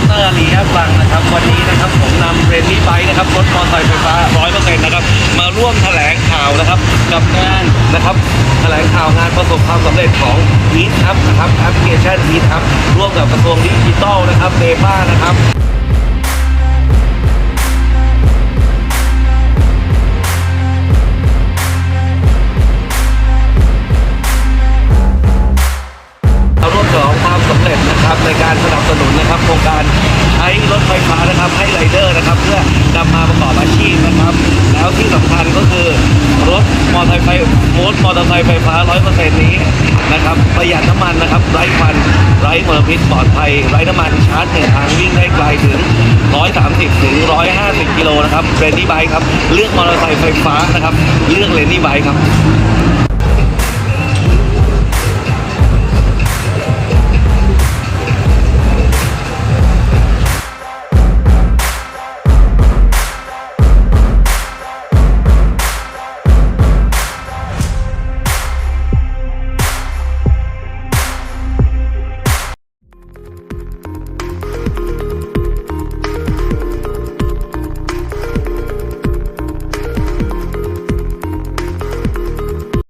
อเตอร์อารียบังนะครับวันนี้นะครับผมนำเรนนี่ไบค์นะครับรถมอเตอร์ไซค์ไฟฟ้า100%นะครับมาร่วมแถลงข่าวนะครับกับงานนะครับแถลงข่าวงานประสบความสำเร็จของนีทับนะครับแอปพลิเคชันนีทับร่วมกับกระทรวงดิจิทัลนะครับเบบ้านะครับ สนุนนะครับโครงการใช้รถไฟฟ้านะครับให้ไรเดอร์นะครับ เพื่อนำมาประกอบอาชีพนะครับ แล้วที่สำคัญก็คือรถมอเตอร์ไซค์รถมอเตอร์ไซค์ไฟฟ้า 100%นี้นะครับประหยัดน้ำมันนะครับไร้ควันไร้มลพิษปลอดภัยไร้น้ำมันชาร์จหนึ่งทางวิ่งได้ไกลถึง 130 ถึง 150 กิโลนะครับเรนนี่ไบค์ครับเลือกมอเตอร์ไซค์ไฟฟ้านะครับเลือกเรนนี่ไบค์ครับ